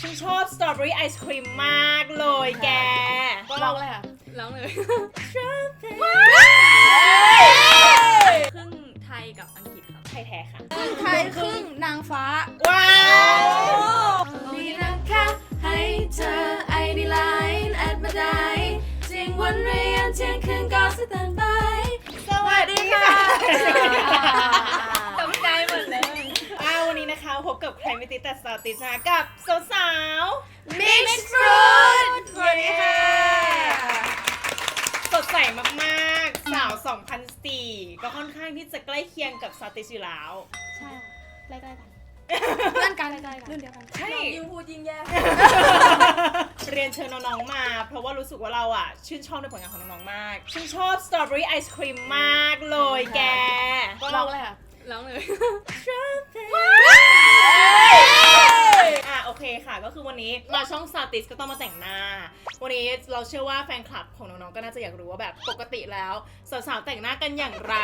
ฉันชอบสตรอเบอรี่ไอศครีมมากเลยแกร้องเลยค่ะร้องเลย ครึ่งไทยกับอังกฤษครับไทยแท้ค่ะ ครึ่งไทยครึ่งนางฟ้า ว้าวนี่นะคะให้เธอไอดีไลน์แอดมาได้เสียงวันเรียนเที่ยงคืนก็สแตนบายสวัสดีค่ะ พบกับใครไม่ติดแต่สาวติดนะกับสาวๆ Mixed Fruit สวัสดีค่ะ สดใสมากๆ สาว 2004 ก็ค่อนข้างที่จะใกล้เคียงกับซาติสอยู่แล้ว ใช่ค่ะใกล้ๆกันเพื่อนกันใกล้ๆกันรุ่นเดียวกันใช่ยิ่งพูดยิ่งแย่ เรียนเชิญน้องๆมา เพราะว่ารู้สึกว่าเราอะ ชื่นชอบในผลงานของน้องๆมาก ชื่นชอบสตรอเบอรี่ไอศครีมมากเลยแกร้องเลยค่ะร้องเลยอะ โอเคค่ะ ก็คือวันนี้มาช่องซาติสก็ต้องมาแต่งหน้า วันนี้เราเชื่อว่าแฟนคลับของน้องๆก็น่าจะอยากรู้ว่าแบบปกติแล้วสาวๆแต่งหน้ากันอย่างไร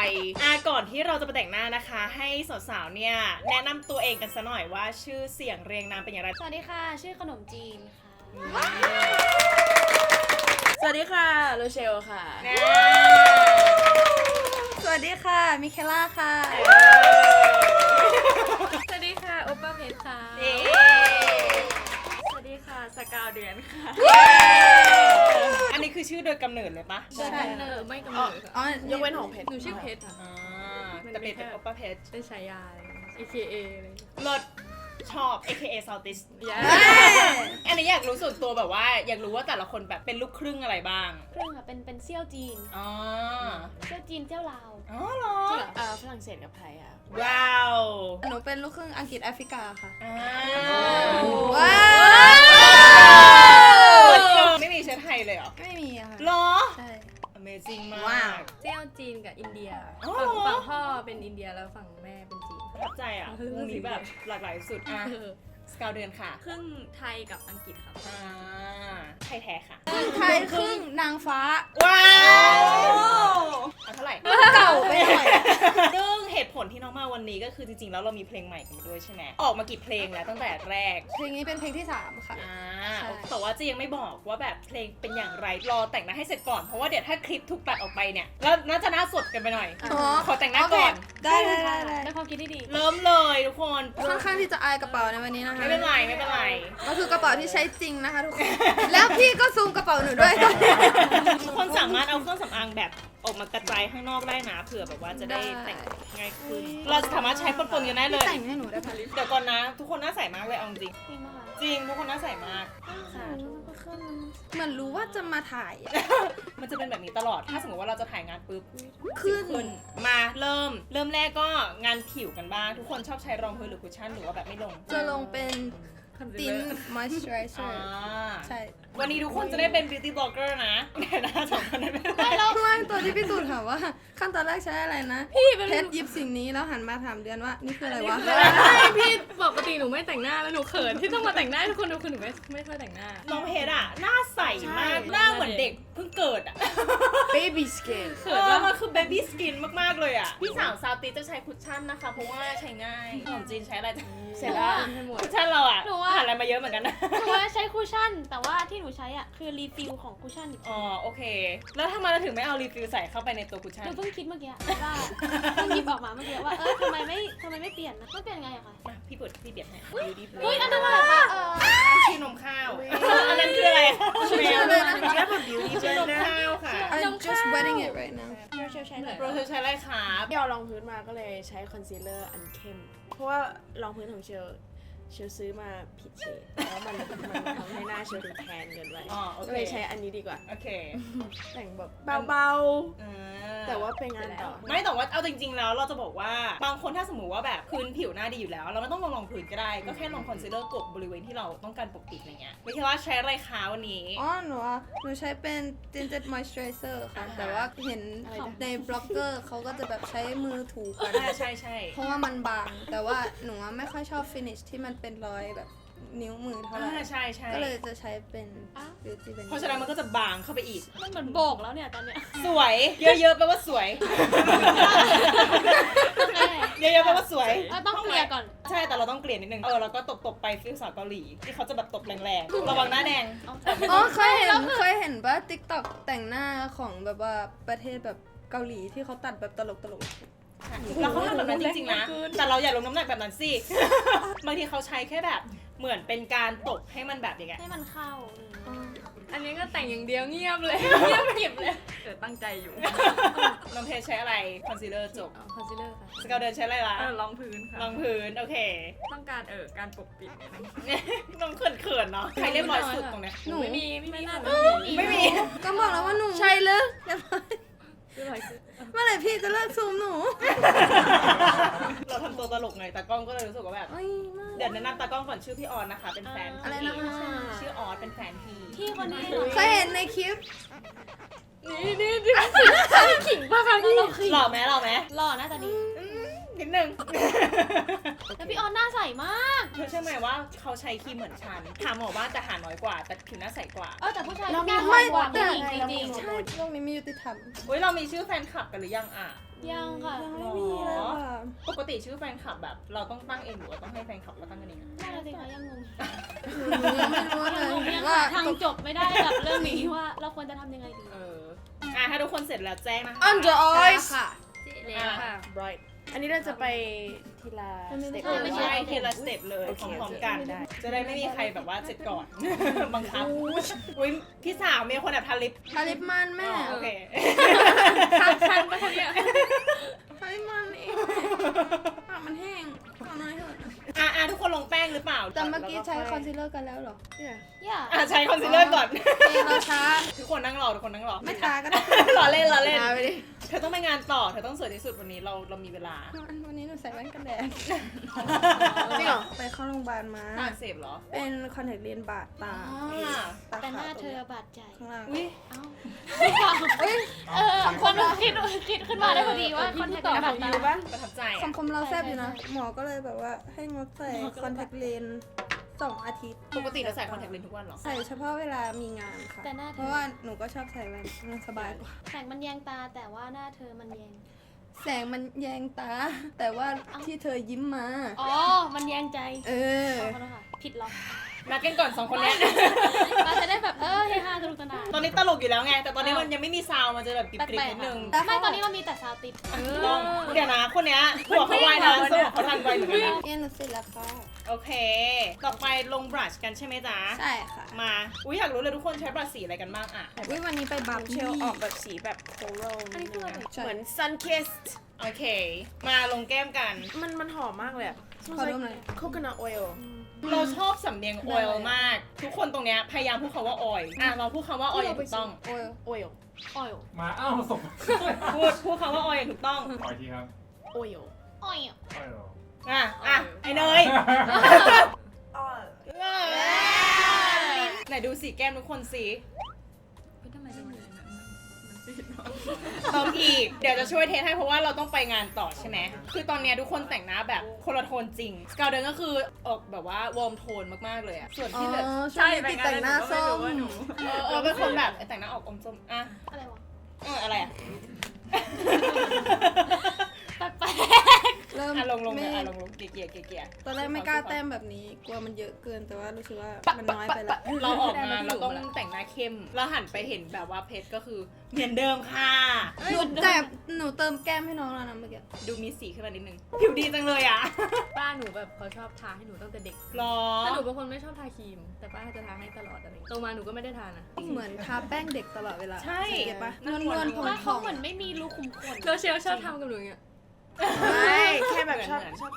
อะก่อนที่เราจะไปแต่งหน้านะคะ ให้สาวๆเนี่ยแนะนำตัวเองกันซะหน่อยว่าชื่อเสียงเรียงนามเป็นอย่างไร สวัสดีค่ะ ชื่อขนมจีนค่ะ สวัสดีค่ะโรเชลค่ะนะสวัสดีค่ะ มิเคล่าค่ะสวัสดีค่ะ โอป้าเพชรค่ะ เย้ สวัสดีค่ะ สกาวเดือนค่ะ อันนี้คือชื่อโดยกำเนิดเลยปะใช่เนอไม่กำเนิดค่ะอ๋อยกเว้นของเพชรหนูชื่อเพชรค่ะอ่าแต่เป็นเป็นโอปป้าเพชรเป็นฉายา AKA เลยเลิศชอบ AKA Southeast ยาเฮ้ยอันนี้อยากรู้ส่วนตัวแบบว่า อยากรู้ว่าแต่ละคนแบบเป็นลูกครึ่งอะไรบ้าง เครื่องค่ะเป็นเป็นเซี่ยวจีน อ๋อ เซี่ยวจีนเซี่ยวลาว อ๋อเหรออ่าฝรั่งเศสกับไทยอะ ว้าว หนูเป็นลูกครึ่งอังกฤษแอฟริกาค่ะอ่าว้าเปิ ว ดเจอไม่มี เชื้อไทยเลยเหรอไม่มีอะค่ะเหรอ ใช่ Amazing มาว้าว ก เจ้าจีนกับอินเดียอ๋อฝั่งฝั่งพ่อเป็นอินเดียแล้วฝั่งแม่เป็นจีน ประทับใจอะวงนี้แบบหลากหลายสุดอะสกาวเดือนค่ะครึ่งไทยกับอังกฤษครับอ่าไทยแท้ค่ะ ครึ่งไทยครึ่งนางฟ้าว้าวเอาเท่าไหร่ เก่าไปหน่อยซึ่ง เหตุผลที่น้องมาวันนี้ก็คือจริงๆ แล้วเรามีเพลงใหม่กันมาด้วยใช่ไหมออกมากี่เพลงแล้วตั้งแต่แรกเพลงนี้เป็นเพลงที่ 3 ค่ะ อ่าใช่ แต่ว่าจะยังไม่บอกว่าแบบเพลงเป็นอย่างไรรอแต่งหน้าให้เสร็จก่อนเพราะว่าเดี๋ยวถ้าคลิปถูกตัดออกไปเนี่ยแล้วน่าจะน่าสดกันไปหน่อย อ๋อ ขอแต่งหน้าก่อน ได้ได้ได้ได้เป็นความคิดที่ดี เริ่มเลยทุกคนค่อนข้างที่จะอายกระเป๋าในวันนี้นะคะไม่เป็นไรไม่เป็นไร ก็คือกระเป๋าที่ใช้จริงนะคะทุกคน แล้วพี่ก็ซูมกระเป๋าหนูด้วย ทุกคนสามารถเอาเครื่องสำอางแบบ ออกมากระจายข้างนอกได้นะเผื่อแบบว่าจะได้ได้แต่งง่ายขึ้น เราสามารถใช้ปนๆกันได้เลย แต่งให้หนูได้ปะเดี๋ยวก่อนนะ ทุกคนน่าใส่มากเลยเอาจริงจริงปะคะจริงทุกคนน่าใส่มากค่ะเหมือนรู้ว่าจะมาถ่ายอะมันจะเป็นแบบนี้ตลอด ถ้าสมมติว่าเราจะถ่ายงานปุ๊บขึ้นขึ้นมาเริ่ม เริ่มแรกก็งานผิวกันบ้าง ทุกคนชอบใช้รองพื้นหรือคุชชั่นหรือว่าแบบไม่ลง จะลงเป็น ตินมอยส์เจอไรเซออ่าร์ใช่วันนี้ทุกคนจะได้เป็น beauty blogger นะเดี๋ยวนะสองคนนั้นไม่เป็นไรไม่ตัวที่พี่ตูนถามว่า ขั้นตอนแรกใช้อะไรนะพี่เป็นเพชรหยิบสิ่งนี้แล้วหันมาถามเดือนว่า นี่คืออะไรวะไม่พี่ปกติหนูไม่แต่งหน้าแล้วหนูเขินที่ต้องมาแต่งหน้าให้ทุกคนดูคือหนูไม่ไม่ค่อยแต่งหน้า น้องเพชรอะหน้าใสมากใช่หน้าเหมือนเด็กเพิ่งเกิดอะ baby skin เออมันคือ baby skin มาก ๆ เลยอะพี่สาวซาวติจะใช้คุชชั่นนะคะ เพราะว่าใช้ง่ายขนมจีนใช้อะไรเสร็จแล้วให้หมดคุชชั่นเราอะหนูว่า ผ่านอะไรมาเยอะเหมือนกันนะ หนูว่าใช้คูชั่น แต่ว่าที่หนูใช้อะคือรีฟิลของคูชั่นอีกอ๋อ โอเค แล้วทำไมเราถึงไม่เอารีฟิลใส่เข้าไปในตัวคุชหชั่นนูเพิ่งคิดเมื่อกี้ว่าเพิ่งหยิบออกมาเมื่อกี้ว่าเออทำไมไม่ทำไมไม่เปลี่ยนนะไม่เปลี่ยนไงอะคะมาพี่เปิดพี่เบียดให้ beauty อุ้ย blogger อันนั้นอะไรคะเออ ชื่อนมข้าว อันนั้นคืออะไรแมวเลยนะชื่อนมข้าวค่ะ I'm just wetting it right now เราเชลใช้เลยโปรเธอใช้อะไรครับเดี๋ยวรองพื้นมาก็เลยใช้คอนซีลเลอร์อันเข้ม เพราะว่ารองพื้นของเชลเชลซื้อมาผิดเฉดแล้วมันมันทำให้หน้าเชลดูแทนเกินไปอ๋อโอก็เคเลยใช้อันนี้ดีกว่า โอเคแต่งแบบเบาอ่ๆ แต่ว่าเป็นงานต่อ ไม่แต่ว่าเอาจริง ๆ แล้วเราจะบอกว่าบางคนถ้าสมมติว่าแบบพื้นผิวหน้าดีอยู่แล้ว เราไม่ต้องลงรองพื้นก็ได้ก็แค่ลงคอนซีลเลอร์กบบริเวณที่เราต้องการปกปิดอะไรเงี้ยไม่ใช่ว่าใช้อะไรคะวันนี้ อ๋อหนูอะหนูใช้เป็น tinted moisturizer ค่ะ อ่าฮะ แต่ว่าเห็นอะไรนะ ในบล็อกเกอร์เขาก็จะแบบใช้มือถูกัน อ่าใช่ใช่เพราะว่ามันบาง แต่ว่าหนูอะไม่ค่อยชอบ finish ที่มันเป็นรอยแบบ นิ้วมือเท่าไหร่อ่าใช่ใช่ก็เลยจะใช้เป็นอ้าว beauty blender เพราะฉะนั้นมันก็จะบางเข้าไปอีก มันเหมือนโบกแล้วเนี่ยตอนเนี้ยสวย เยอะๆแปลว่าสวย เยอะๆแปลว่าสวย เราต้องเคลียร์ก่อน ใช่แต่เราต้องเกลี่ยนิดนึง เออแล้วก็ตบๆไปฟิลสาวเกาหลี ที่เขาจะแบบตบแรงๆ ระวังหน้าแดง อ๋อเคยเห็นเคยเห็นว่า TikTok แต่งหน้าของแบบว่าประเทศแบบเกาหลีที่เขาตัดแบบตลกตลก แล้วเขาทำแบบนั้นจริงๆนะ แต่เราอย่าลงน้ำหนักแบบนั้นสิ บางทีเขาใช้แค่แบบเหมือนเป็นการตบให้มันแบบอย่างเงี้ยให้มันเข้าอันนี้ก็แต่งอย่างเดียวเงียบเลย เงียบเก็บเลยเออตั้งใจอยู่น้องเพชรใช้อะไรคอนซีลเลอร์จบคอนซีลเลอร์ค่ะสกาวเดินใช้อะไรล่ะเออรองพื้นค่ะรองพื้น โอเค ต้องการเออการปกปิดนิดนึงน้องเขินๆเนาะใครเรียบร้อยสุดตรงเนี้ยหนูไม่มีไม่มีค่ะไม่มี ก็บอกแล้วว่าหนูใช่เลยเรียบร้อยคืออะไรคือ เมื่อไหร่พี่จะเลิกซูมหนูเราทำตัวตลกไงตากล้องก็เลยรู้สึกว่าแบบเอ้ยมากเดี๋ยวแนะนำตากล้องก่อนชื่อพี่ออนนะคะ เป็นแฟนอะไรนะคะ ชื่อออสเป็นแฟนพี่ที่คนนี้เคยเห็นในคลิป นี่นี่นี่ขิงป่ะคะพี่เราขิงหล่อไหมหล่อไหมหล่อน่าจะดี นิดนึงแล้วพี่ออนหน้าใสมาก เธอเชื่อไหมว่าเขาใช้ครีมเหมือนฉัน ถามหมอว่าจะหาน้อยกว่า แต่ผิวหน้าใสกว่า เออแต่ผู้ชายเราหมีน้าคใสวามกว่าแต่ผู้หญิงจริงใช่โลกนี้ไม่ยุติธรรมอุ้ยเรามีชื่อแฟนคลับกันหรือยังอะ ๆยังค่ะยังไม่มีเลยว่ะปกติชื่อแฟนคลับแบบ เราต้องตั้งเองหรือว่าต้องให้แฟนคลับเราตั้งกันเองอะน่าจะสิคะยังงงหนูยังไม่รู้เลยังยงงยังว่าหาทางจบไม่ได้กับเรื่องนี้ว่าเราควรจะทำยังไงดี เออ อะถ้าทุกคนเสร็จแล้วแจ้งนะคะ under eyes ค่ะอะค่ะ bright อันนี้เราจะไปทีละสเต็ปใช่ไม่ใช่ใช่ทีละสเต็ปเลยโอเคพร้อมๆกันได้ จะได้ไม่มีใครแบบว่าเสร็จก่อน บังคับอุ้ยพี่สาวมีคนแอบทาลิปทาลิปมันแม่อ๋อโอเค คันคันปะคะเนี่ย ทาลิปมันเองปากมันแห้งขอน้อยเถอะอะอะทุกคนลงแป้งหรือเปล่าแต่เมื่อกี้ใช้คอนซีลเลอร์กันแล้วเหรอเนี่ยอย่าอะใช้คอนซีลเลอร์ก่อน เอยเราช้า ทุกคนนั่งรอทุกคนนั่งรอ ไม่ช้าก็ได้ รอเล่นรอเล่นช้าไปดิเธอต้องไปงานต่อ เธอต้องสวยที่สุดวันนี้เราเรามีเวลาวันนี้หนูใส่แว่นกันแดดจริงเหรอ ไปเข้าโรงพยาบาลมา ตาเสพเหรอเป็นคอนแทคเลนส์บาดตาอ่าตาแต่หน้าขวเธอบาดใจ ข้างล่างอุ้ยเอ้าเอ้ยเออคนคิดคิดขึ้นมาได้พอดีว่าคอนแทคต่อเลนส์ขบาอดงตายูปะประทับใจคออะมคมเราแซบอยู่นะใช่ใช่หมอก็เลยแบบว่าให้งดใส่คอนแทคเลนส์สองอาทิตย์ ปกติเราใส่คอนแทคเลนส์ทุกวันเหรอ ใส่เฉพาะเวลามีงานค่ะ แต่หน้าเธเพอราะว่าหนูก็ชอบใส่แว่นมันสบายกว่า แสงมันแยงตาแต่ว่าหน้าเธอมันแยง แสงมันแยงตา แต่ว่าที่เธอยิ้มมา อ๋อ มันแยงใจเออ ขอโทษค่ะ ผิดหรอ นัดกันก่อนสองคนเนี้ยเราจะได้แบบเออเฮฮาสนุกสนาน ตอนนี้ตลกอยู่แล้วไง แต่ตอนนี้มันยังไม่มีซาวด์มันจะแบบกริบแปกริบลกนิดๆนึงอะไม่ตอนนี้เรามีแต่ซาวติดลองเดี๋ยวนะคนเนี้ยหัวเขาไวนะสมองเขาทันไวเหมือนกันนะเอ็นหนูเสร็จแล้วค่ะโอเค ต่อไปลงบรัชกันใช่ไหมจ๊ะ ใช่ค่ะ มา อุ้ยอยากรู้เลยทุกคนใช้บรัชสีอะไรกันบ้างอะวิวันนี้ไปบับเชลออกแบบสีแบบโคโรอันนี้คืออะไรเหมือน sun kissed โอเค มาลงแก้มกัน มันมันหอมมากเลยอะขอดมหน่อย coconut oil เราชอบสำเนียงออยล์มาก ทุกคนตรงเนี้ยพยายามพูดคำว่าออยล์อะเราพูดคำว่าออยล์อย่างถูกต้องโอ้ย oil ออยล์มาอ้าวส่งพูดพูดคำว่าออยล์อย่างถูกต้องขออีกทีครับ oil ออยล์ใช่เหรออะอะไอเนยไหนดูสีแก้มทุกคนสิ เติมอีก เดี๋ยวจะช่วยเทสให้เพราะว่าเราต้องไปงานต่อใช่ไหม คือตอนเนี้ยทุกคนแต่งหน้าแบบคนละโทนจริง สกาวเดินก็คือออกแบบว่าวอร์มโทนมากๆเลยอะส่วนอ๋อที่เหลือช่วงนี้ติดแต่งหน้าส้มเออเออเป็นคนแบบแต่งหน้าออกอมส้มอะอะไรวะ เอออะไรอะแปลก เริ่มอะลงลงไม่อะลงลงเกียร์เกียร์เกียร์เกียร์ตอนแรกไม่กล้าแต้มแบบนี้ กลัวมันเยอะเกินแต่ว่ารู้สึกว่ามันน้อยไปแล้วเราออกงานเราต้องแต่งหน้าเข้ม แล้วหันไปเห็นแบบว่าเพชรก็คือเหมือนเดิมค่ะหนูแต่หนูเติมแก้มให้น้องแล้วนะเมื่อกี้ดูมีสีขึ้นมานิดนึง ผิวดีจังเลยอะป้าหนูแบบเขาชอบทาให้หนูตั้งแต่เด็กหรอแต่หนูเป็นคนไม่ชอบทาครีม แต่ป้าจะทาให้ตลอดอะไรอย่างเงี้ยโตมาหนูก็ไม่ได้ทานะเหมือนทาแป้งเด็กตลอดเวลาใช่เก็บปะนน่ากลัววลๆผๆงว่าทเขาองเหมือนไม่มีรูขุมขน แล้วเชลชอบทำกับหนูอย่างเงี้ย ไม่แค่แบบชอบเหมือนชอบ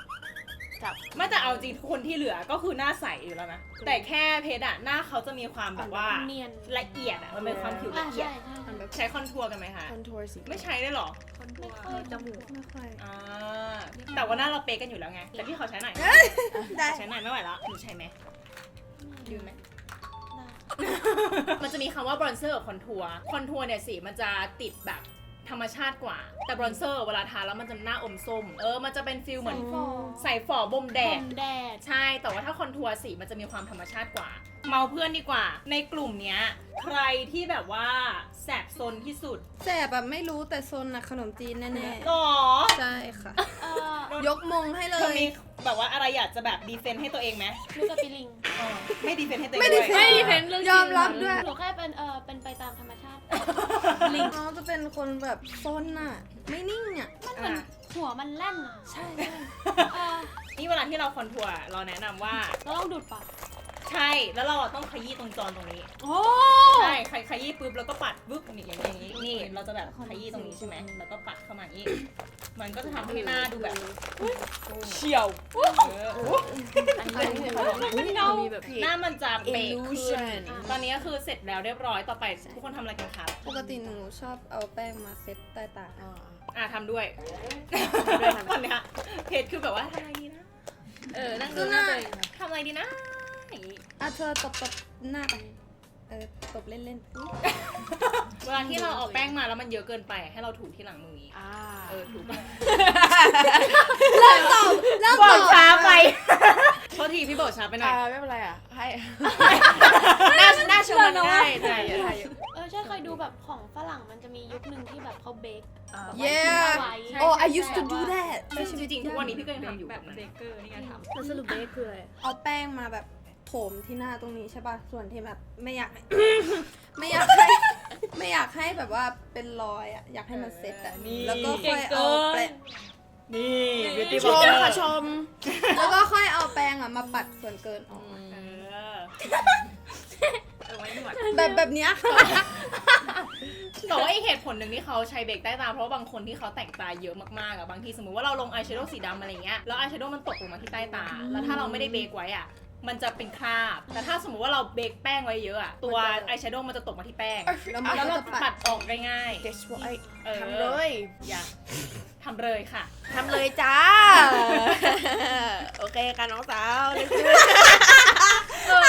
ไม่แต่เอาจริงทุกคนที่เหลือก็คือหน้าใสอยู่แล้วนะแต่แค่เพชรอะหน้าเขาจะมีความแบบว่าเนียนละเอียดอะมันเป็นความผิวอ่าละเอียดใช่ใช่มันแบบใช้คอนทัวร์กันไหมคะคอนทัวร์สีไม่ใช้ได้หรอไม่ค่อยจมูกไม่ค่อยอ่าแต่ว่าหน้าเราเป๊ะกันอยู่แล้วไงแต่พี่ขอใช้หน่อยได้ใช้หน่อยไม่ไหวแล้วหนูใช้ไหมยืมไหมได้มันจะมีคำว่าบรอนเซอร์กับคอนทัวร์คอนทัวร์เนี่ยสีมันจะติดแบบ ธรรมชาติกว่า แต่บรอนเซอร์เวลาทาแล้วมันจะหน้าอมส้ม เออ มันจะเป็นฟิลเหมือนฝ่อใส่ฝอบ่มแดดผมแดด ใช่ แต่ว่าถ้าคอนทัวร์สีมันจะมีความธรรมชาติกว่าเมาเพื่อนดีกว่า ในกลุ่มเนี้ย ใครที่แบบว่าแสบซนที่สุดแสบแบบไม่รู้แต่โซนนะขนมจีนแน่หรอๆ ใช่ค่ะ เอ่อยกมงให้เลเธอย มีแบบว่าอะไรอยากจะแบบดีเฟนต์ให้ตัวเองไหมลูกกระปิลิงอ๋อไม่ดีเฟนต์ให้ตัวเองไม่ดีด้วยเฟนไม่เห็นเรื่องจริงยอมรับด้วย หนูแค่เป็นเออเป็นไปตามธรรมชาติลิงน้องจะเป็นคนแบบซนอะ ไม่นิ่งอะ มันเหมือนอะ หัวมันแล่นอะใช่ เออนี่เวลาที่เราคอนทัวร์เราแนะนำว่า เราต้องดูดปาก ใช่แล้วเราอะต้องขยี้ตรงจรตรงนี้ โอ้ใช่ขยขยี้ปุ๊บแล้วก็ปัดปุ๊บนี่อย่างอย่างนี้ นี่เราจะแบบขยี้ตรงนี้ใช่ไหมแล้วก็ปัดเข้ามาอย่างนี้มันก็จะทำให้หน้าดูแบบเฉียวเอออันนี้เขาบอกมันเงามีแบบหน้ามันจะเบรกขึ้น illusion ตอนนี้ก็คือเสร็จแล้วเรียบร้อยต่อไปทุกคนทำอะไรกันครับปกติหนูชอบเอาแป้งมาเซ็ตใต้ตา อ่าอะทำด้วยด้วยทำด้วยตอนเนี้ยเพจคือแบบว่าทำอะไรดีนะ เออนั่งดูหน้าตัวเองค่ะทำอะไรดีนะ อย่างงี้อะเธอตบตบหน้าไป เออตบเล่นเวลาที่เราเอาแป้งมาแล้วมันเยอะเกินไป ให้เราถูที่หลังมืออย่างงี้อ่าเออถูไปๆแล้วตบแล้วบตอกบช้าไปโทษทีพี่บอกช้าไปหน่อยอ่าไม่เป็นไรอะ ให้ หน้าหน้าชมมันได้ใช่ได้เออใช่เคยดูแบบของฝรั่งมันจะมียุคหนึ่งที่แบบเขาเบคอ่าแบบ Yeah ไว้โอ้ I used to do that ซึ่งจริงๆทุกวันนี้พี่ก็ยังทำอยู่แบแบบบนั้น เบเกอร์นี่ไงทำแล้วสรุปเบสคืออะไรเอาแป้งมาแบบ โถมที่หน้าตรงนี้ใช่ป่ะ ส่วนที่แบบไม่อยากให้ไม่อยากให้ ไม่อยากให้แบบว่าเป็นรอยอะ อยากให้มันเซ็ตอะแล้วก็ค่อยเอาแป้งนี่บิวตี้ชบล็อกมเกอค่ะร์ชม แล้วก็ค่อยเอาแป้งอะมาปัดส่วนเกินออก เออเออไว้หนวดแบบแบบเนี้ยค่ะ แต่ว่าอีกเหตุผลหนึ่งที่เขาใช้เบรกใต้ตา เพราะว่าบางคนที่เขาแต่งตาเยอะมากๆอะบางทีสมมติว่าเราลงอายแชโดว์สีดำอะไรเงี้ย แล้วอายแชโดว์มันตกลงมาที่ใต้ตา แล้วถ้าเราไม่ได้เบรกไว้อะ มันจะเป็นคราบ แต่ถ้าสมมติว่าเราเบรกแป้งไว้เยอะอะตัวอายแชโดว์มันจะตกมาที่แป้ง แล้วมันแล้วก็เราจะปัปัดดออกได้ง่าย That's why เออ ทำเลยอย่าทำเลยค่ะ ทำเลยจ้า โอเคค่ะน้องสาวเลยเออ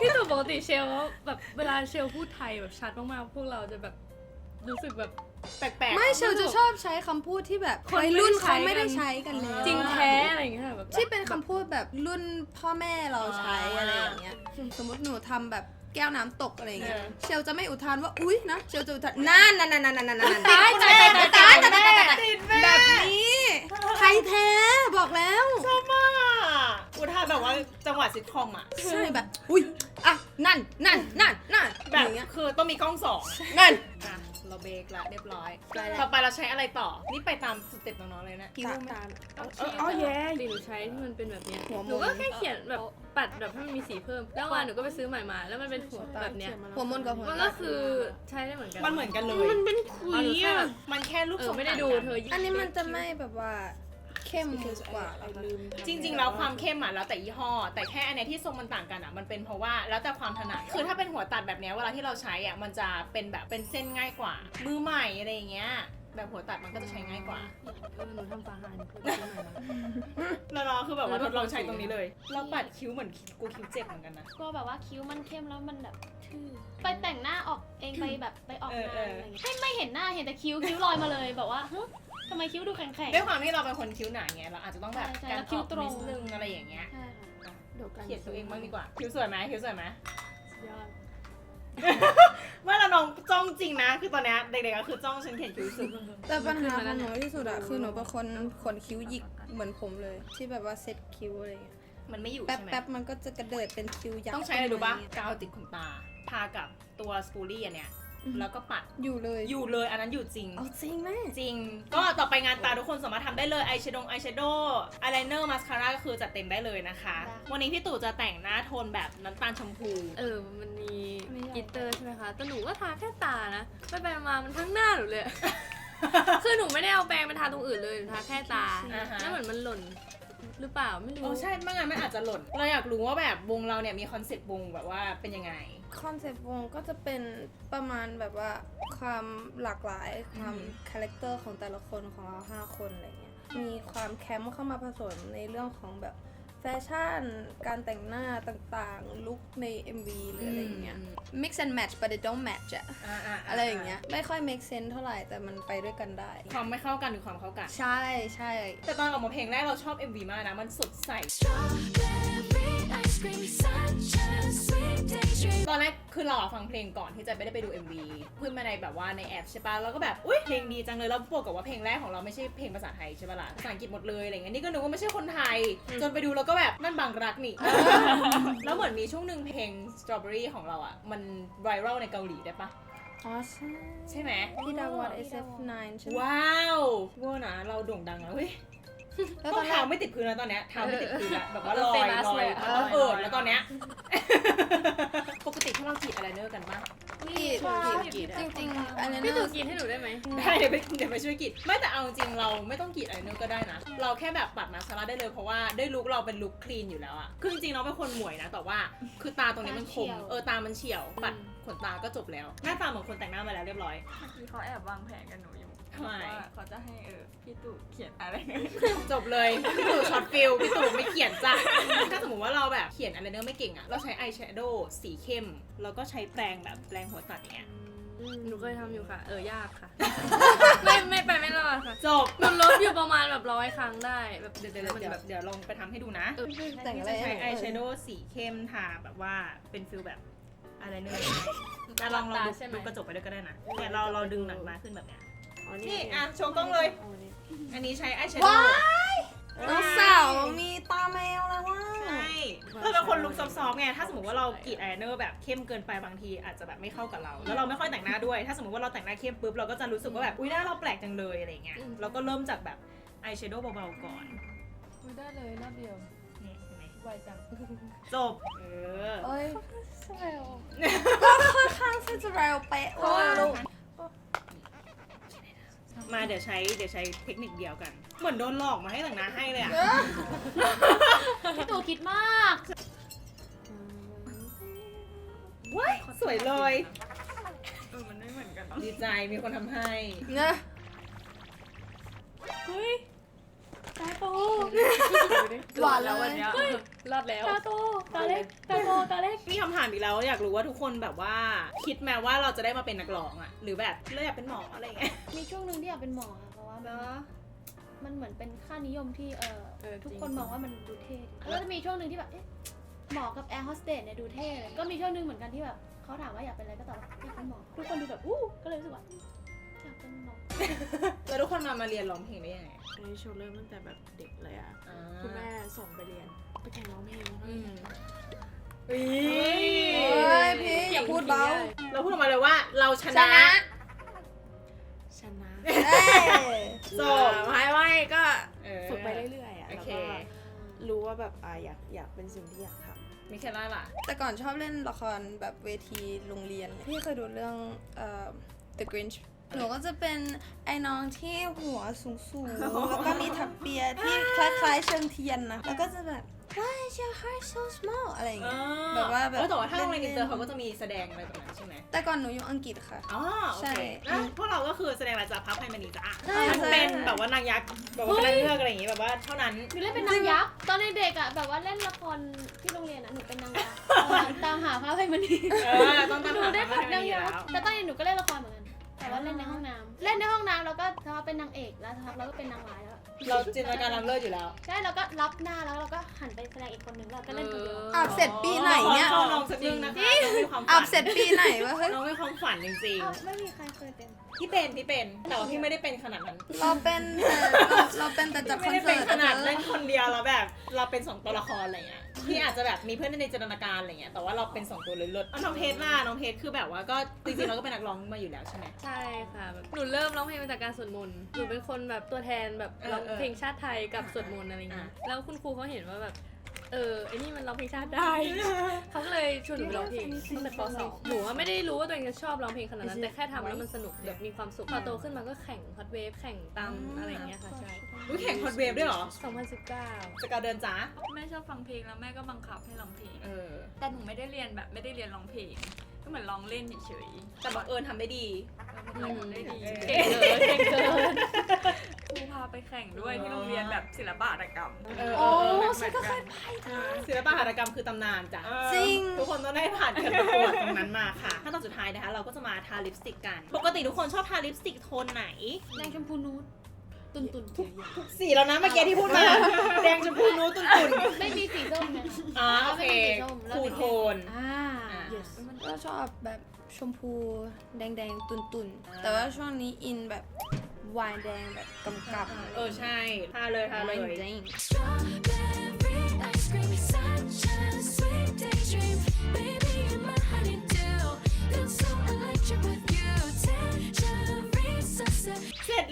พี่ตู่ปกติเชลแบบเวลาเชลพูดไทยแบบชัดมากๆ พวกเราจะแบบ รู้สึกแบบแปลกๆไม่เชลจะชอบใช้คำพูดที่แบบคนวัยรุ่นเขาไม่ไม่ได้ได้ใช้ใช้กักันนแล้วจริงแท้อะไรอย่างเงี้ยแบบ ที่เป็นคำพูดแบบรุ่นพ่อแม่เราใช้อ่าอะไรอย่างเงี้ยสมมติหนูทำแบบแก้วน้ำตกอะไรอย่างเงี้ยเออ เชลจะไม่อุทานว่าอุ๊ยนะเชลจะอุทานนั่นนั่นนั่นนั่นนั่นนั่นนั่นตายตายตายตายตายตายตายติดแม่แบบนี้ไทยแท้บอกแล้วชอบมากอุทานแบบว่าจังหวะซิทคอมอะใช่แบบ อุ๊ยอะนั่นนั่นนั่นนั่นแบบอย่างเงี้ยคือต้องมีกล้องสองนั่นอะ เราเบรกละเรียบร้อยได้แล้ว ต่อไปเราใช้อะไรต่อ นี่ไปตามสเต็ปน้องๆเลยนะตามตามเอาเอออ๋อแย่ปกติหนูใช้ที่มันเป็นแบบเนี้ยหัวมนหนูก็แค่เขียนแบบปัดแบบให้มันมีสีเพิ่ม แล้ววันหนูก็ไปซื้อใหม่มา แล้วมันเป็นหัวแบบเนี้ย หัวมนกับหัว มันก็คือใช้ได้เหมือนกันมันเหมือนกันเลย มันเป็นขุอ๋อหนูยแค่อะแบบมันแค่รูปเอทรองไม่ได้ดูต่างกัน เธอยิ่งอันนี้มันจะไม่แบบว่า เข้มกว่าไอ้ลืมทำจริง ๆ แล้วความเข้มอะแล้วแต่ยี่ห้อ แต่แค่อันเนี้ยที่ทรงมันต่างกันอะมันเป็นเพราะว่าแล้วแต่ความถนัดคือถ้าเป็นหัวตัดแบบเนี้ยเวลาที่เราใช้อะมันจะเป็นแบบเป็นเส้นง่ายกว่า มือใหม่อะไรอย่างเงี้ยแบบหัวตัดมันก็จะใช้ง่ายกว่า เออหนูทำฟาฮานเพื่อซื้อใหม่มาแล้วเราคือแบบว่าทดลองใช้ตรงนี้เลย เราปัดคิ้วเหมือนกูคิ้วเจ็บเหมือนกันนะก็แบบว่าคิ้วมันเข้มแล้วมันแบบทื่อไปแต่งหน้าออกเองไปแบบไปออกงานเออเอออ อะไรเงี้ยไม่ไม่เห็นหน้าเห็นแต่คิ้วคิ้วลอยมาเลยแบบว่าฮะ ทำไมคิ้วดูแข็งแข็ง ด้วยความที่เราเป็นคนคิ้วหนาไงเราอาจจะต้องแบบใช่ใช่การแล้วคิ้อวอกตรง นิดนึงอะไรอย่างเงี้ยใช่ค่ะเดี๋ยวกันเขียนตัวเองบ้างดีกว่าคิ้วสวยไหมคิ้วสวยไหมยอดเมื่อเราน้องจ้องจริงนะ คือตอนเนี้ยเด็กๆก็คือจ้องฉันเขียนคิ้วสุดแต่ปัญหาของหนูที่สุดอะคือหนูเป็นคนขนคิ้วหยิกเหมือนผมเลย ที่แบบว่าเซ็ตคิ้วอะไรอย่างเงี้ยมันไม่อยู่แป๊บใช่ไหมแป๊บมันก็จะกระเดิดเป็นคิ้วยักษ์ต้องใช้อะไรดูปะขึ้นมกาวติดขนตาทากับตัวสปูลี่อันเนี้ย แล้วก็ปัด อยู่เลยอยู่เลยอันนั้นอยู่จริง เอาจริงแม่จริง ก็ต่อไปงานตาทุกคนสามารถทำได้เลยอายแชโดว์อายแชโดว์อายไลเนอร์มาสคาร่าก็คือจัดเต็มได้เลยนะคะวันนี้พี่ตู่จะแต่งหน้าโทนแบบน้ำตาลชมพู เออ มันมีกลิตเตอร์ใช่ไหมคะแต่หนูก็ทาแค่ตานะไปไปมามันทั้งหน้าหนูเลย คือหนูไม่ได้เอาแปรงไปทาตรงอื่นเลยหนูทาแค่ตา อ่าฮะ แล้วเหมือนมันหล่น หรือเปล่าไม่รู้ โอ้ใช่ไม่งั้นมันอาจจะหล่น เราอยากรู้ว่าแบบวงเราเนี่ยมีคอนเซ็ปต์วงแบบว่าเป็นยังไง คอนเซปต์วงก็จะเป็นประมาณแบบว่าความหลากหลายความอืมคาแรคเตอร์ของแต่ละคนของเราห้าคนอะไรเงี้ยมีความแคมป์เข้ามาผสมในเรื่องของแบบ แฟชั่น การแต่งหน้าต่างๆ ลุคใน MV หรืออะไรอย่างเงี้ย mix and match but it don't match อะอ่าอ่าอะไรอย่างเงี้ย ไม่ค่อย make sense เท่าไหร่แต่มันไปด้วยกันได้ ความไม่เข้ากันหรือความเข้ากัน ใช่ใช่ แต่ตอนออกมาเพลงแรกเราชอบ MV มากนะ มันสดใส ตอนแรกคือเราอะฟังเพลงก่อนที่จะไม่ได้ไปดู MV ขึ้นมาในแบบว่าในแอปใช่ปะแล้วก็แบบอุ้ยเพลงดีจังเลยแล้วบวกกับว่าเพลงแรกของเราไม่ใช่เพลงภาษาไทยใช่ปะล่ะภาษาอังกฤษหมดเลยอะไรเงี้ยนี่ก็นึกว่าไม่ใช่คนไทย จนไปดูแล้วก็แบบนั่นบางรักนี่ แล้วเหมือนมีช่วงหนึ่งเพลง Strawberry ของเราอะมันไวรัลในเกาหลีได้ปะอ๋อใช่ใช่ไหมพี่ดาวอด SF9 ใช่ไหมว้าวเวอร์นะเราโด่งดังแล้วเฮ้ย แล้วก็ตอนแรเท้าก ไม่ติดพื้นแล้วตอนเนี้ยเท้าไม่ติดพื้นแล้วแบบว่าลเอออย famous ลอยเลยอะมันต้องเอิดแล้วตอนเนี้ยปกติพวกเรากรีดอะไรเนอร์กันบ้างกีดกีดจริงๆอันนี้พี่น่าตู่กินให้หนูได้ไหมได้เดี๋ยวไปเดี๋ยวไปช่วยกรีดไม่แต่เอาจริงเราไม่ต้องกรีดอะไรเนอร์ก็ได้นะ เราแค่แบบปัดมาสคาร่าได้เลยเพราะว่าได้ลุคเราเป็นลุคคลีนอยู่แล้วอะคือจริงๆเราเป็นคนหมวยนะแต่ว่า คือตาตรงนี้มันคมตาเฉียวเออตามันเฉียว ปัดขนตาก็จบแล้ว หน้าตาเหมือนคนแต่งหน้ามาแล้วเรียบร้อย เมื่อกี้เขาแอบวางแผนกับหนูอยู่ ทำไม ว่าเขาจะให้เออพี่ตู่เขียนอะไร จบเลยพี่ตู่ช็อตฟิลพี่ตู่ไม่เขียนจ้ะถ้าสมมติว่าเราแบบเขียนอะไรเนอร์ไม่เก่งอะเราใช้อายแชโดว์สีเข้ม แล้วก็ใช้แปรงแบบแปรงหัวตัดอย่างเงี้ยหนูเคยทำอยู่ค่ะ เออ ยากค่ะ ไม่ไม่ไปไม่รอดค่ะจบ หนูลบอยู่ประมาณแบบร้อยครั้งได้ แบบเดี๋ยวเดี๋ยวเดี๋ยวเดี๋ยวลองไปทำให้ดูนะแต่งอะไรจะใช้ให้หนูอายแชโดว์สีเข้มทาแบบว่าเป็นฟิลแบบอะไรเนอร์แต่ลองลองดูใช่ไหมดูกระจกไปด้วยก็ได้นะเนี่ยเราเราดึงหนังมาขึ้นแบบเนี้ยอ๋อ นี่อะโชว์กล้องเลยอาอันนี้อันนี้ใช้อายแชโดว์น้องสาวมีตาแมวแล้วว่าใช่เราเป็นคนลุคซอฟต์ๆไง ถ้าสมมติว่าเรากรีดอายไลเนอร์แบบเข้มเกินไปบางทีอาจจะแบบไม่เข้ากับเรา แล้วเราไม่ค่อยแต่งหน้าด้วย ถ้าสมมติว่าเราแต่งหน้าเข้มปุ๊บเราก็จะรู้สึกว่าแบบอุ้ยหน้าเราแปลกจังเลยอะไรเงี้ย เราก็เริ่มจากแบบอายแชโดว์เบาๆก่อนได้เลยรอบเดียวนี่เห็นไหมไวจังจบ เออ เอ้ยใช่หรอก็ค่อนข้างที่จะเร็วเป๊ะว่าลูก มาเดี๋ยวใช้เดี๋ยวใช้เทคนิคเดียวกัน เหมือนโดนหลอกมาให้แต่งหน้าให้เลยอะพี่ตู่คิดมากว้ายสวยเลย เออมันไม่เหมือนกันดีใจมีคนทำให้เนอะเฮ้ย ตาโตหวานแล้ววันเนี้ยรอดแล้วตาโตตาเล็กตาโตตาเล็กมีคำถามอีกแล้วอยากรู้ว่าทุกคนแบบว่า คิดแม้ว่าเราจะได้มาเป็นนักร้องอะหรือแบบเราอยากเป็นหมออะไรเงี้ยมีช่วงหนึ่งที่อยากเป็นหมอค่ะเพราะว่ามันเนาะมันเหมือนเป็นค่านิยมที่เออเออทุกจริงคนมองว่ามันดูเท่แล้วจะมีช่วงหนึ่งที่แบบเอ๊ะหมอกับแอร์โฮสเตสเนี่ยดูเท่เลยก็มีช่วงหนึ่งเหมือนกันที่แบบเขาถามว่าอยากเป็นอะไรก็ตอบว่าอยากเป็นหมอทุกคนดูแบบอู้ก็เลยรู้สึกว่า อยากเป็นหมอแล้วทุกคนมามาเรียนร้องเพลงได้ยังไง อันนี้โชว์เริ่มตั้งแต่แบบเด็กเลยอะ อ่า คุณแม่ส่งไปเรียน ไปแข่งร้องเพลงอืมเฮ้ยพี่อย่าพูดเบาเราพูดออกมาเลยว่าเราชชนะนะชนะเอ้ยจบไม่ไม่ก็เออ ฝึกไปเรื่อยๆอะ โอแล้วเค ก็รู้ว่าแบบอ่าอยากอยากเป็นสิ่งที่อยากทำมิเคล่าล่ะ แต่ก่อนชอบเล่นละครแบบเวทีโรงเรียนเลยพี่เคยดูเรื่องเอ่อ The Grinch หนูก็จะเป็นไอ้น้องที่หัวสูงๆแล้วก็มีถักเปียที่คล้ายๆเชิงเทียนนะแล้วก็จะแบบ Why is your heart so small อะไรอย่างเงี้ยแบบว่าแบบเออแต่ว่าถ้าโรงเรียนอินเตอร์เล่นๆเขาก็จะมีแสดงอะไรแบบนั้นใช่ไหมแต่ก่อนหนูอยู่อังกฤษค่ะอ๋อโอใช่เคแล้วพวกเราก็คือแสดงมาจากพับไพมณีจ้ะใช่ทั้งใช่เป็นแบบว่านางยักษ์แบบว่าเป็นนางเงือกอะไรอย่างงี้แบบว่าเท่านั้นหนูเล่นเป็นนางยักษ์ตอนเด็กๆอะแบบว่าเล่นละครที่โรงเรียนอะหนูเป็นนางยักษ์เออตามหาพระอภัยมณีเออต้องตามหนูหาได้พัผับดไพมนางณียักแล้วษ์แต่ตอนนี้หนูก็เล่นละครเหมือนกัน แต่ว่าเล่นในห้องน้ำเล่นในห้องน้ำแล้วก็ทำเป็นนางเอกแล้วทำแล้วก็เป็นนางร้ายแล้วเราจินตนาการล้ำเลิศอยู่แล้วใช่แล้วก็รับหน้าแล้วเราก็หันไปแสดงอีกคนหนึ่งแล้วก็เล่นคนเดียวอาบเสร็จปีไหนเนี่ยขอน้องสักเรื่องนะคะน้องมีความฝันอาบเสร็จปีไหนวะเฮ้ยน้องมีความฝันจริงอ้าวไม่มีใครเคยเป็นๆพี่เป็นพี่เป็นแต่ว่าพี่ไม่ได้เป็นขนาดนั้นเราเป็นแต่เราเราเป็นแต่จัดคไม่อนได้เสิเป็นร์ตขนาดอะเล่นคนเดียวแล้วแบบ เราเป็นสองตัวละครอะไรเงี้ย พี่อาจจะแบบมีเพื่อนในจินตนาการอะไรเงี้ยแต่ว่าเราเป็นสองตัวเลยเลิศอะน้องเพชรล่ะน้องเพชรคือแบบว่าก็จริงๆเราก็เป็นนักร้องมาอยู่แล้วใช่ไหม ใช่ค่ะแบบหนูเริ่มร้องเพลงมาจากการสวดมนต์หนูเป็นคนแบบตัวแทนแบบเออร้องเออเพลงชาติไทยกับสวดมนต์อะไรอย่างเงี้ยอะแล้วคุณครูเขาเห็นว่าแบบ เออไอ้นี่มันร้องเพลงชาติได้ เขาก็เลยชวนหนูไปร้องเพลงตั้งแต่ป .2 หนูว่าไม่ได้รู้ว่าตัวเองจะชอบร้องเพลงขนาดนั้น แต่แค่ทำแล้วมันสนุกแบบมีความสุขพอโตขึ้นมาก็แข่งฮอตเวฟแข่งตามอะไรอย่างเงี้ยค่ะใช่อุ้ยแข่งคอนเวฟด้วยเหรอ 2019 สกาวเดินจ้าแม่ชอบฟังเพลงแล้วแม่ก็บังคับให้ร้องเพลง เออ แต่หนูไม่ได้เรียนแบบไม่ได้เรียนร้องเพลง ก็เหมือนลองเล่นเฉยแต่บังเอิญทำได้ดีๆเออมันทำได้ดีเก่งเกินเก่งเกิน ครูพาไปแข่งด้วยที่โรงเรียนแบบศิลปะหัตถกรรม เออโอ้ฉันก็เคยไปศิลปะหัตถกรรมคือตำนานจ้ะ จริง ทุกคนต้องได้ผ่านการประกวดตรงนั้นมาค่ะ ขั้นตอนสุดท้ายนะคะ เราก็จะมาทาลิปสติกกัน ปกติทุกคนชอบทาลิปสติกโทนไหนแดงชมพูนูด ตุนตุนทุกสีแล้วนะเมื่อกี้ที่พูดมา แดงชมพูนูดตุ่นไม่มีสีส้มนะๆอ่าโอเคไม่มีสีส้มแล้วคูลโทนอ่า yes ก็ชอบแบบชมพูแดงๆ ตุ่นอ่าๆแต่ว่าช่วงนี้อินแบบวายแดงแบบกำกับเออใช่ทาเลยทาเลวายยแดง Strawberry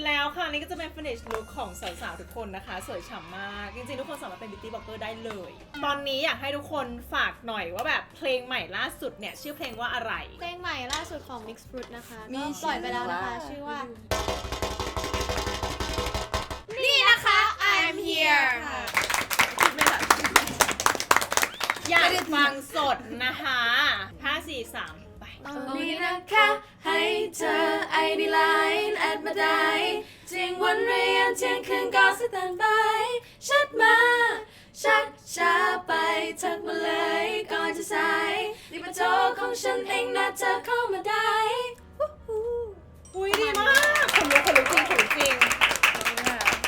แล้วค่ะนี่ก็จะเป็น finish look ของสาวๆทุกคนนะคะ สวยฉ่ำมาก จริงๆ ทุกคนสามารถเป็น beauty blogger ได้เลย ตอนนี้อยากให้ทุกคนฝากหน่อยว่าแบบเพลงใหม่ล่าสุดเนี่ย ชื่อเพลงว่าอะไร เพลงใหม่ล่าสุดของ Mix Fruit นะคะมีก็ปล่อยไปแล้วนะคะ ชื่ชื่ออว่าว่า นี่นะคะ I'm here ค่ะ อยากฟังสดนะคะ5 4 3 ไปนี่นะคะ ให้เธอไอดีไลน์แอดมาได้เที่ยงวันเรียนเที่ยงคืนก็สแตนบายชัดมาชัดช้าไปทักมาเลยก่อนจะสายรีบมาโทรของฉันเองนะเธอเข้ามาได้อุ้ยดีมากขนลุกขนลุกจริงขนลุกจริง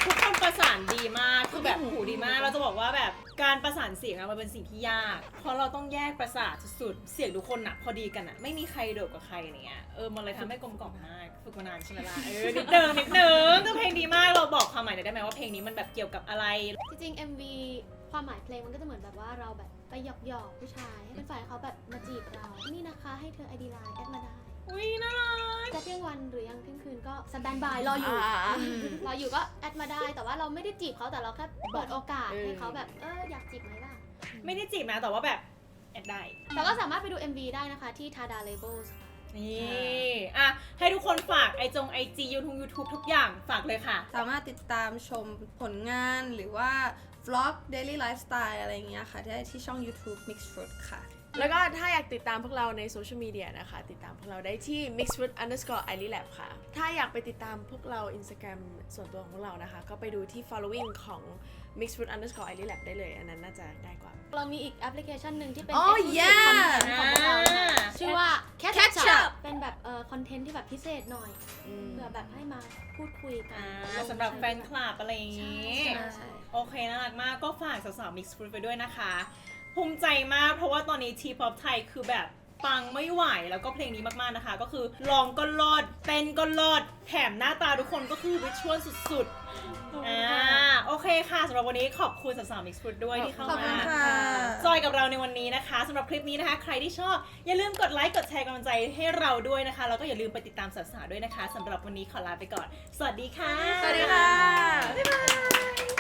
ทุกคน ประสานดีมากคือแบบหูดีมาก เราจะบอกว่าแบบการประสานเสียงอะมันเป็นสิ่งที่ยาก เพราะเราต้องแยกประสาทสุดๆเสียงทุกคนอะพอดีกันอะไม่มีใครโดดกว่าใครอะไรเงี้ยเออมันเลยทำให้กลมกล่อมมากฝึกมานานใช่ไหมล่ะเออนิดนึงนิดนึงก็เพลงดีมากเราบอกความหมายหน่อยได้ไหมว่าเพลงนี้มันแบบเกี่ยวกับอะไร จริงๆ MV ความหมายเพลงมันก็จะเหมือนแบบว่าเราแบบไปหยอกหยอกๆผู้ชาย ให้เป็นฝ่ายเขาแบบมาจีบเรา นี่นะคะให้เธอไอดีไลน์แอดมาได้ อุ้ยน่ารัก จะเที่ยงวันหรือยังเที่ยงคืนก็สแตนบายรออยู่อ่า รออยู่ก็แอดมาได้ แต่ว่าเราไม่ได้จีบเขาแต่เราแค่เปิดโอกาสเออให้เขาแบบเอออยากจีบไหมล่ะ ไม่ได้จีบนะแต่ว่าแบบแอดได้ แต่ก็สามารถไปดู MV ได้นะคะที่ Tada Labels ค่ะ นี่อะให้ทุกคนฝากไอจงไอจียูทูบยูทูบทุกอย่างฝากเลยค่ะ สามารถติดตามชมผลงานหรือว่า vlog daily lifestyle อะไรอย่างเงี้ยค่ะ ได้ที่ช่อง YouTube Mix Fruit ค่ะ แล้วก็ถ้าอยากติดตามพวกเราในโซเชียลมีเดียนะคะ ติดตามพวกเราได้ที่ mixfood underscore i l y lab ค่ะ ถ้าอยากไปติดตามพวกเรา Instagram ส่วนตัวของพวกเรานะคะ ก็ไปดูที่ following ของ mixfood underscore i l y lab ได้เลย อันนั้นน่าจะง่ายกว่า เรามีอีกแอปพลิเคชันหนึ่งที่เป็น Oh exclusive yeah content ของพวกเรานะคะอ่าชื่อว่า Catch Catch Up Up เป็นแบบเอ่อคอนเทนต์ที่แบบพิเศษหน่อยอืม เผื่อแบบให้มาพูดคุยกัอ่านสำหรับแฟนคลับอะไรอย่างงี้ ใช่ใช่ โอเค น่ารักมากก็ฝากสาวๆ Mix Fruit ไปด้วยนะคะ ภูมิใจมากเพราะว่าตอนนี้ทีป๊อปไทยคือแบบปังไม่ไหวแล้วก็เพลงนี้มากๆนะคะ ก็คือร้องก็รอดเต้นก็รอดแถมหน้าตาทุกคนก็คือวิชวลสุดๆอ่าโอเคค่ะสำหรับวันนี้ขอบคุณสาวๆ Mix Fruit ด้วยที่เข้าขอบคุมาณค่ะ จอยกับเราในวันนี้นะคะสำหรับคลิปนี้นะคะ ใครที่ชอบ อย่าลืมกดไลค์กดแชร์กำลังใจให้เราด้วยนะคะ แล้วก็อย่าลืมไปติดตามสาวๆด้วยนะคะสำหรับวันนี้ขอลาไปก่อน สวัสดีค่ะ สวัสดีค่ะ บ๊ายบาย